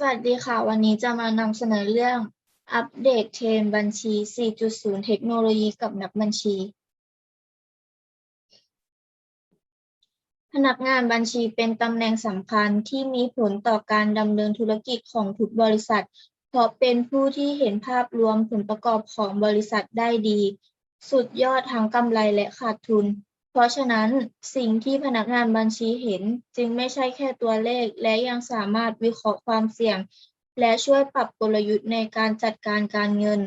สวัสดีค่ะ วันนี้จะมานำเสนอเรื่องอัปเดตเทรนบัญชี 4.0 เทคโนโลยีกับนักบัญชี พนักงานบัญชีเป็นตำแหน่งสำคัญที่มีผลต่อการดำเนินธุรกิจของทุกบริษัท เพราะเป็นผู้ที่เห็นภาพรวมผลประกอบของบริษัทได้ดี สุดยอดทั้งกำไรและขาดทุน ราะฉะนั้นสิ่งที่พนักงานบัญชีเห็นจึงไม่ใช่แค่ตัวเลข และยังสามารถวิเคราะห์ความเสี่ยง และช่วยปรับกลยุทธ์ในการจัดการการเงิน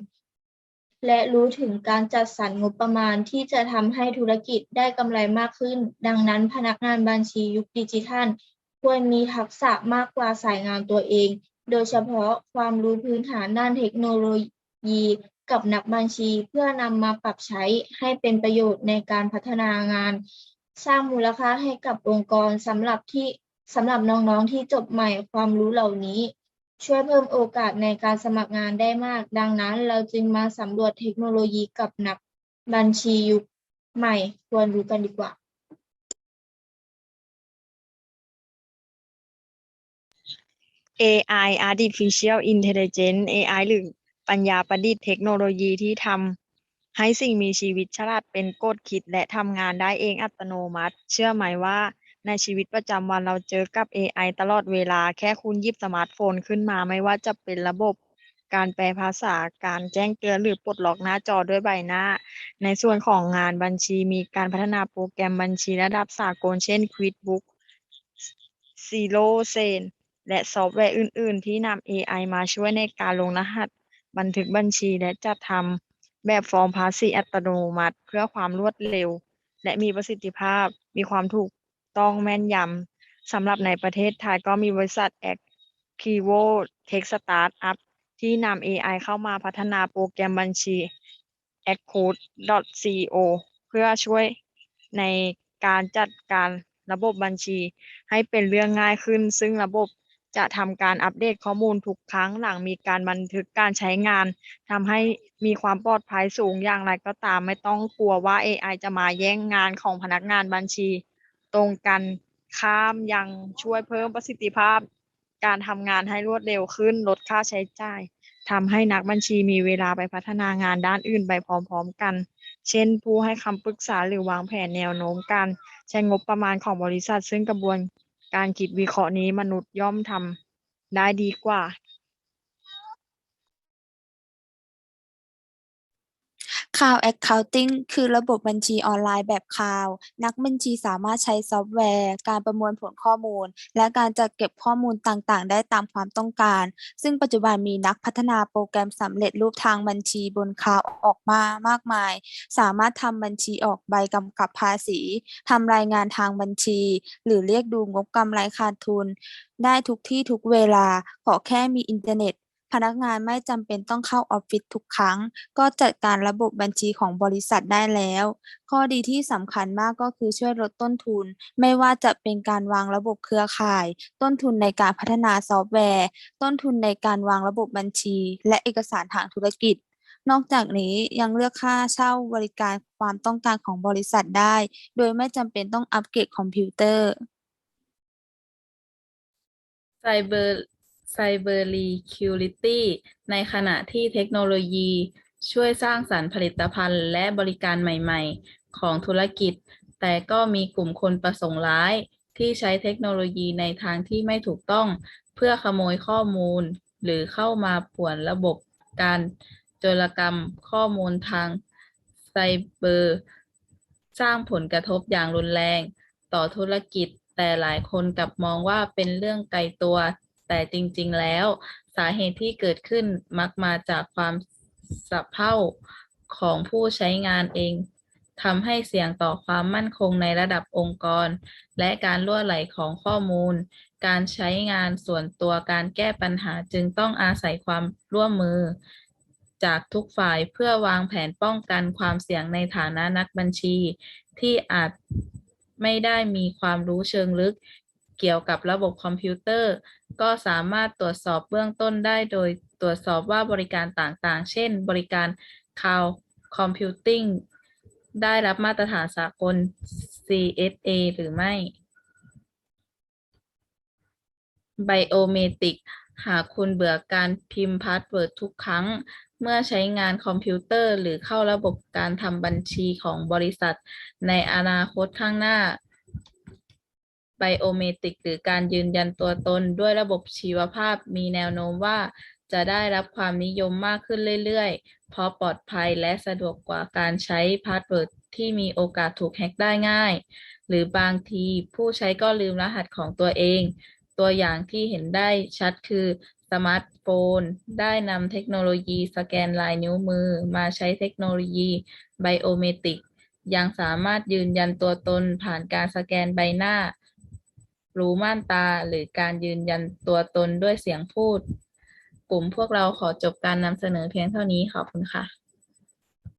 และรู้ถึงการจัดสรรงบประมาณที่จะทำให้ธุรกิจได้กำไรมากขึ้น ดังนั้นพนักงานบัญชียุคดิจิทัล ควรมีทักษะมากกว่าสายงานตัวเอง โดยเฉพาะความรู้พื้นฐานด้านเทคโนโลยี กับนักบัญชีเพื่อนำมาปรับใช้ให้เป็นประโยชน์ในการพัฒนางาน สร้างมูลค่าให้กับองค์กรสำหรับที่สำหรับน้องๆที่จบใหม่ความรู้เหล่านี้ ช่วยเพิ่มโอกาสในการสมัครงานได้มาก ดังนั้นเราจึงมาสำรวจเทคโนโลยีกับนักบัญชียุคใหม่ควรรู้กันดีกว่า AI Artificial Intelligence AI หรือ ปัญญาประดิษฐ์เทคโนโลยีที่ทำให้สิ่งมีชีวิตฉลาดเป็นกฎคิดและทำงานได้เองอัตโนมัติ เชื่อไหมว่าในชีวิตประจำวันเราเจอกับ AI ตลอดเวลาแค่คุณยิบสมาร์ทโฟนขึ้นมาไม่ว่าจะเป็นระบบการแปลภาษาการแจ้งเตือนหรือปลดล็อกหน้าจอด้วยใบหน้า ในส่วนของงานบัญชีมีการพัฒนาโปรแกรมบัญชีระดับสากลเช่น QuickBooks Zero Zen และซอฟต์แวร์อื่น ๆ ที่นำ AI มาช่วยในการลงรหัส บันทึกบัญชีและจัดทำแบบฟอร์มภาษีอัตโนมัติ เพื่อความรวดเร็ว และมีประสิทธิภาพ มีความถูกต้องแม่นยำสำหรับในประเทศไทยก็มีบริษัท a c k i v o Tech Startup ที่นำ AI เข้ามาพัฒนาโปรแกรมบัญชี Accode.co เพื่อช่วยในการจัดการระบบบัญชีให้เป็นเรื่องง่ายขึ้น ซึ่งระบบ จะทำการอัปเดตข้อมูลทุกครั้งหลังมีการบันทึกการใช้งานทำให้มีความปลอดภัยสูงอย่างไรก็ตามไม่ต้องกลัวว่า AI จะมาแย่งงานของพนักงานบัญชี ตรงกันข้ามยังช่วยเพิ่มประสิทธิภาพ การทำงานให้รวดเร็วขึ้น ลดค่าใช้จ่ายทำให้นักบัญชีมีเวลาไปพัฒนางานด้านอื่นไปพร้อม ๆ กัน เช่น ผู้ให้คำปรึกษาหรือวางแผนแนวโน้มการใช้งบประมาณของบริษัท ซึ่งกระบวน การคิดวิเคราะห์นี้มนุษย์ย่อมทำได้ดีกว่า Cloud Accounting คือระบบบัญชีออนไลน์แบบ Cloud นักบัญชีสามารถใช้ซอฟต์แวร์ การประมวลผลข้อมูล และการจัดเก็บข้อมูลต่างๆ ได้ตามความต้องการ ซึ่งปัจจุบันมีนักพัฒนาโปรแกรมสำเร็จรูปทางบัญชีบน Cloud ออกมามากมาย สามารถทำบัญชีออกใบกำกับภาษีทำรายงานทางบัญชี หรือเรียกดูงบกำไรขาดทุน ได้ทุกที่ทุกเวลาขอแค่มีอินเทอร์เน็ต พนักงานไม่จำเป็นต้องเข้าออฟฟิศทุกครั้ง ก็จัดการระบบบัญชีของบริษัทได้แล้ว ข้อดีที่สำคัญมากก็คือช่วยลดต้นทุน ไม่ว่าจะเป็นการวางระบบเครือข่าย ต้นทุนในการพัฒนาซอฟต์แวร์ ต้นทุนในการวางระบบบัญชี และเอกสารทางธุรกิจ นอกจากนี้ยังเลือกค่าเช่าบริการความต้องการของบริษัทได้ โดยไม่จำเป็นต้องอัปเกรดคอมพิวเตอร์ไซเบอร์ ไซเบอร์ Security ในขณะที่เทคโนโลยี ช่วยสร้างสรรค์ผลิตภัณฑ์ และบริการใหม่ๆ ของธุรกิจ แต่ก็มีกลุ่มคนประสงค์ร้าย ที่ใช้เทคโนโลยีในทางที่ไม่ถูกต้อง เพื่อขโมยข้อมูล หรือเข้ามาป่วนระบบการโจรกรรมข้อมูลทางไซเบอร์ สร้างผลกระทบอย่างรุนแรง ต่อธุรกิจแต่หลายคนกลับมองว่าเป็นเรื่องไกลตัว แต่จริงๆแล้วสาเหตุที่เกิดขึ้นมักมาจากความสะเพร่าของผู้ใช้งานเองทำให้เสี่ยงต่อความมั่นคงในระดับองค์กร และการล่วไหลของข้อมูล การใช้งานส่วนตัวการแก้ปัญหาจึงต้องอาศัยความร่วมมือ จากทุกฝ่ายเพื่อวางแผนป้องกันความเสี่ยงในฐานะนักบัญชี ที่อาจไม่ได้มีความรู้เชิงลึก เกี่ยวกับระบบคอมพิวเตอร์ ก็สามารถตรวจสอบเบื้องต้นได้โดยตรวจสอบว่าบริการต่างๆ เช่น บริการ Cloud Computing ได้รับมาตรฐานสากล CSA หรือไม่ Biometric หากคุณเบื่อการพิมพ์พาสเวิร์ดทุกครั้ง เมื่อใช้งานคอมพิวเตอร์หรือเข้าระบบการทำบัญชีของบริษัท ในอนาคตข้างหน้า ไบโอเมตริก หรือการยืนยันตัวตนด้วยระบบชีวภาพมีแนวโน้มว่าจะได้รับความนิยมมากขึ้นเรื่อยๆ เพราะปลอดภัยและสะดวกกว่าการใช้พาสเวิร์ดที่มีโอกาสถูกแฮ็กได้ง่าย หรือบางทีผู้ใช้ก็ลืมรหัสของตัวเอง ตัวอย่างที่เห็นได้ชัดคือสมาร์ทโฟน ได้นำเทคโนโลยีสแกนลายนิ้วมือ มาใช้เทคโนโลยีไบโอเมตริก ยังสามารถยืนยันตัวตนผ่านการสแกนใบหน้า รู้ม่านตาหรือการยืนยันตัวตนด้วยเสียงพูด กลุ่มพวกเราขอจบการนำเสนอเพียงเท่านี้ขอบคุณค่ะ